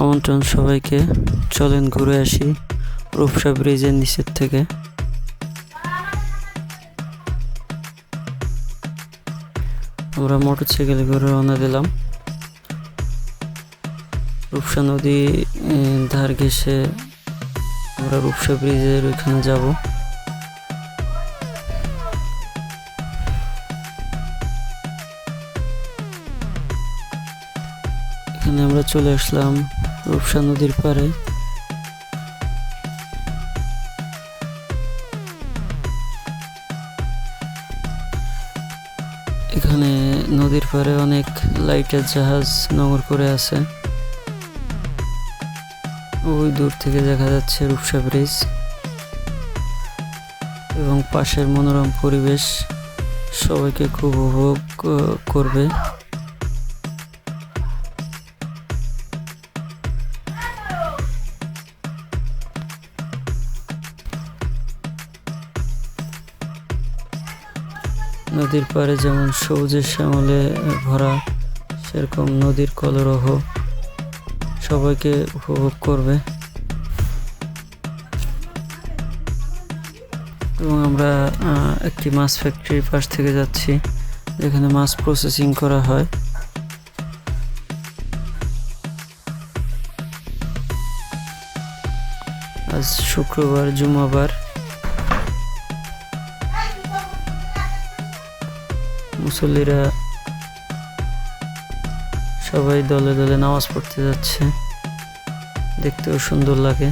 আমন্ত্রণ সবাইকে। চলেন ঘুরে আসি রূপসা ব্রিজের নিচের থেকে। আমরা মোটরসাইকেলে ঘুরে রওনা দিলাম। রূপসা নদী ধার ঘেসে আমরা রূপসা ব্রিজের ওইখানে যাব। এখানে আমরা চলে আসলাম রূপসা নদীর পাড়ে এখানে নদীর পাড়ে অনেক লাইটের জাহাজ নোঙর করে আছে। ওই দূর থেকে দেখা যাচ্ছে রূপসা ব্রিজ এবং পাশের মনোরম পরিবেশ সবাইকে খুব উপভোগ করবে। নদীর পাড়ে যেমন সবুজের শ্যামলে ভরা সেরকম নদীর কলরহ সবাইকে উপভোগ করবে। এবং আমরা একটি মাছ ফ্যাক্টরির পাশ থেকে যাচ্ছি, যেখানে মাছ প্রসেসিং করা হয়। আজ শুক্রবার, জুমাবার। মুসল্লিরা সবাই দলে দলে নামাজ পড়তে যাচ্ছে। দেখতেও সুন্দর লাগে।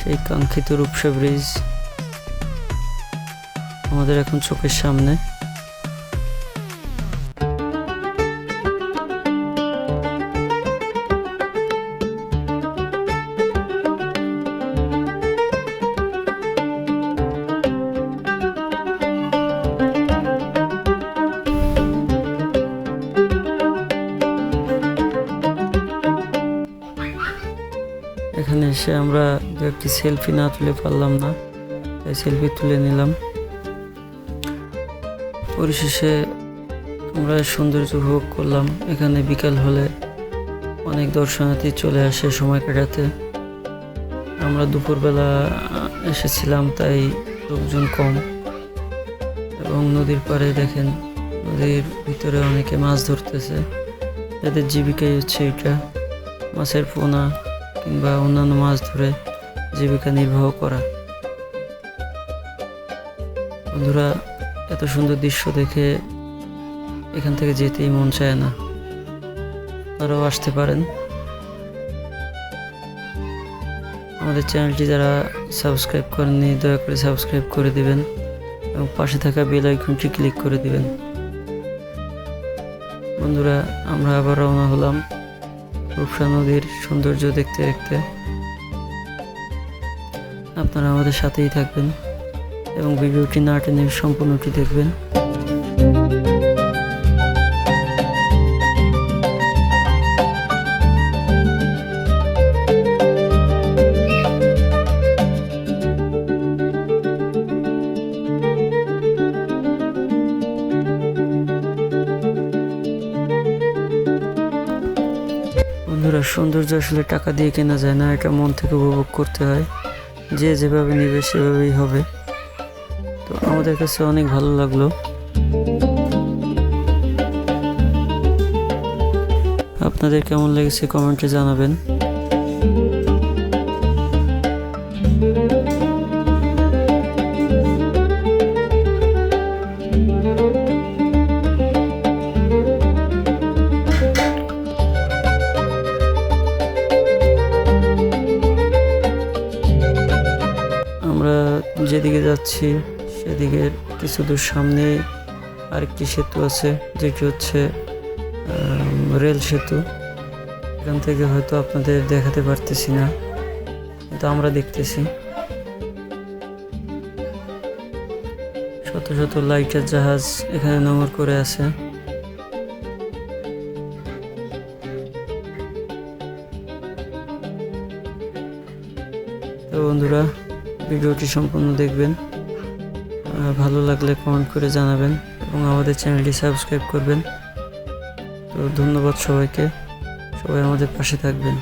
সেই কাঙ্ক্ষিত রূপসা ব্রিজ আমাদের এখন চোখের সামনে। এসে আমরা একটি সেলফি না তুলে পারলাম না, তাই সেলফি তুলে নিলাম। পরিশেষে আমরা সৌন্দর্য উপভোগ করলাম। এখানে বিকাল হলে অনেক দর্শনার্থী চলে আসে সময় কাটাতে। আমরা দুপুরবেলা এসেছিলাম, তাই লোকজন কম। এবং নদীর পাড়ে দেখেন, নদীর ভিতরে অনেকে মাছ ধরতেছে। যাদের জীবিকাই হচ্ছে এটা। মাছের পোনা কিংবা অন্যান্য মাছ ধরে জীবিকা নির্বাহ করা। বন্ধুরা, এত সুন্দর দৃশ্য দেখে এখান থেকে যেতেই মন চায় না। আপনারাও আসতে পারেন। আমাদের চ্যানেলটি যারা সাবস্ক্রাইব করেননি, দয়া করে সাবস্ক্রাইব করে দিবেন এবং পাশে থাকা বেল আইকনটি ক্লিক করে দিবেন। বন্ধুরা, আমরা আবার রওনা হলাম। রূপসা নদীর সৌন্দর্য দেখতে দেখতে আপনারা আমাদের সাথেই থাকবেন এবং ভিডিওটি না টেনে সম্পূর্ণটি দেখবেন। বন্ধুরা সৌন্দর্য আসলে টাকা দিয়ে কেনা যায় না এটা মন থেকে উপভোগ করতে হয়। যে যেভাবে নেবে সেভাবেই হবে। তো আমাদের কাছে অনেক ভালো লাগল। আপনাদের কেমন লেগেছে কমেন্টে জানাবেন। যেদিকে যাচ্ছি, সেদিকে কিছু দূর সামনে আরেকটি সেতু আছে, যেটি হচ্ছে রেল সেতু। এখান থেকে হয়তো আপনাদের দেখাতে পারতেছি না, কিন্তু আমরা দেখতেছি। শত শত লাইটের জাহাজ এখানে নোংর করে আছে। তো বন্ধুরা ভিডিওটি সম্পূর্ণ দেখবেন। ভালো লাগলে কমেন্ট করে জানাবেন এবং আমাদের চ্যানেলটি সাবস্ক্রাইব করবেন। তো ধন্যবাদ সবাইকে। সবাই আমাদের পাশে থাকবেন।